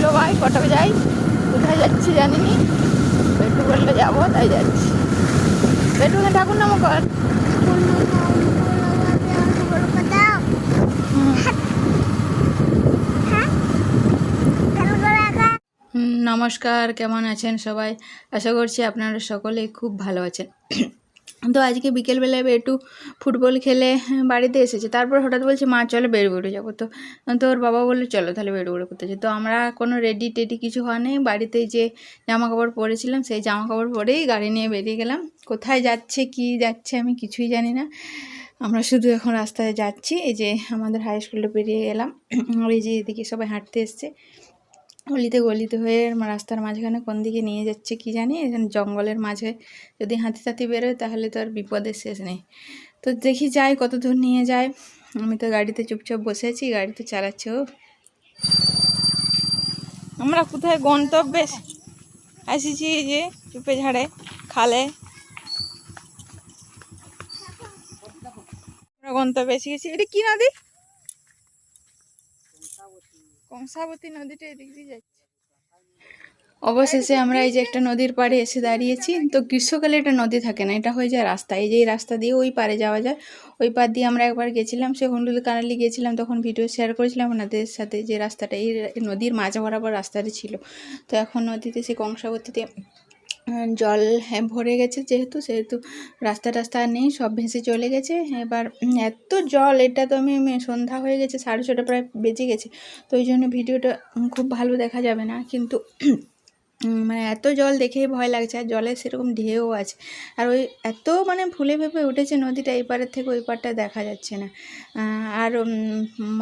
উঠল ভাই কটক যাই কোথায় যাচ্ছি জানি নি পেটু বললে যাব, তাই যাচ্ছি। পেটুকে ঠাকুর নাম কর। নমস্কার, কেমন আছেন সবাই? আশা করছি আপনারা সকলে খুব ভালো আছেন। তো আজকে বিকেলবেলায় একটু ফুটবল খেলে হ্যাঁ, বাড়িতে এসেছে। তারপর হঠাৎ বলছে মা চলো বেড়ে বেড়ে যাব তো। তো ওর বাবা বলল চলো তাহলে বেড়ে বেড়ে করতে যাই। তো আমরা কোনো রেডি টেডি কিছু হওয়া নেই। বাড়িতে যে জামা কাপড় পরেছিলাম সেই জামা কাপড় পরেই গাড়ি নিয়ে বেরিয়ে গেলাম। কোথায় যাচ্ছে কি যাচ্ছে আমি কিছুই জানি না। আমরা শুধু এখন রাস্তায় যাচ্ছি। এই যে আমাদের হাই স্কুলটা পেরিয়ে গেলাম। এই যে এদিকে সবাই হাঁটতে এসছে। গলিতে গলিতে হয়ে রাস্তার মাঝখানে কোন দিকে নিয়ে যাচ্ছে কি জানি, এখানে জঙ্গলের মাঝে। যদি হাতি টাতি বেরোয় তাহলে তো আর বিপদের শেষ নেই। তো দেখি যাই, কত দূর নিয়ে যায় আমি তো গাড়িতে চুপচাপ বসে আছি গাড়িতে চালাচ্ছে ও। আমরা কোথায় গন্তব্যে? আসিছি যে চুপে ঝাড়ে, খালে। আমরা গন্তব্যে এসে গেছি। এটা কি নদী? কংসাবতী নদীটা এদিক দিয়ে যাচ্ছে। অবশেষে আমরা এই যে একটা নদীর পাড়ে এসে দাঁড়িয়েছি। তো গ্রীষ্মকালে এটা নদী থাকে না এটা হয়ে যায় রাস্তা। এই যে এই রাস্তা দিয়ে ওই পারে যাওয়া যায়। ওই পার দিয়ে আমরা একবার গেছিলাম সে হন্ডুল কানালি গেছিলাম তখন ভিডিও শেয়ার করেছিলাম ওনাদের সাথে যে রাস্তাটা এই নদীর মাঝ বরাবর রাস্তাটা ছিল। তো এখন নদীতে সে কংসাবতীতে জল হ্যাঁ ভরে গেছে যেহেতু, সেহেতু রাস্তা রাস্তা নেই, সব ভেসে চলে গেছে। এবার এত জল, এটা তো আমি সন্ধ্যা হয়ে গেছে, সাড়ে ছটা প্রায় বেজে গেছে। তো ওই জন্য ভিডিওটা খুব ভালো দেখা যাবে না। কিন্তু মানে এত জল দেখেই ভয় লাগছে আর জলের সেরকম ঢেউ আছে। আর ওই এত মানে ফুলে ফেপে উঠেছে নদীটা এই পারের থেকে ওই পারটা দেখা যাচ্ছে না। আর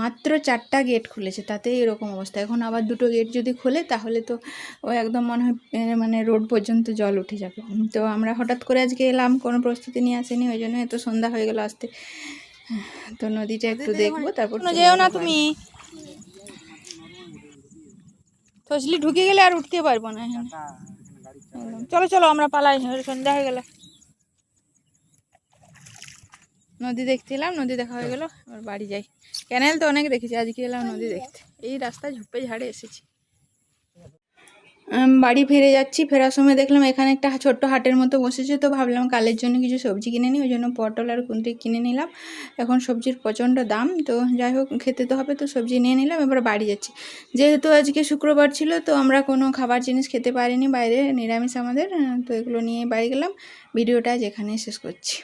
মাত্র চারটা গেট খুলেছে তাতেই এরকম অবস্থা। এখন আবার দুটো গেট যদি খোলে তাহলে তো ও একদম মনে হয় মানে রোড পর্যন্ত জল উঠে যাবে। তো আমরা হঠাৎ করে আজকে এলাম কোনো প্রস্তুতি নিয়ে আসেনি ওই জন্য এত সন্ধ্যা হয়ে গেল আসতে। তো নদীটা একটু দেখব তারপর যেও না তুমি। ফসলি ঢুকে গেলে আর উঠতে পারব না। চলো চলো, আমরা পালাই। সন্ধ্যা হয়ে গেল। নদী দেখতে এলাম নদী দেখা হয়ে গেল আবার বাড়ি যাই। ক্যানেল তো অনেক দেখেছি, আজকে এলাম নদী দেখতে। এই রাস্তায় ঝুপে ঝাড়ে এসেছি। বাড়ি ফিরে যাচ্ছি, ফেরার সময় দেখলাম এখানে একটা ছোট্ট হাটের মতো বসেছে, তো ভাবলাম কালের জন্য কিছু সবজি কিনে নিই, ওই জন্য পটল আর কুন্তি কিনে নিলাম। এখন সবজির প্রচণ্ড দাম, তো যাই হোক, খেতে তো হবে, তো সবজি নিয়ে নিলাম, এবার বাড়ি যাচ্ছি। যেহেতু আজকে শুক্রবার ছিল, তো আমরা কোনো খাবার জিনিস খেতে পারিনি, বাইরে নিরামিষ আমাদের তো এগুলো নিয়ে বাড়ি গেলাম। ভিডিওটা এখানেই শেষ করছি।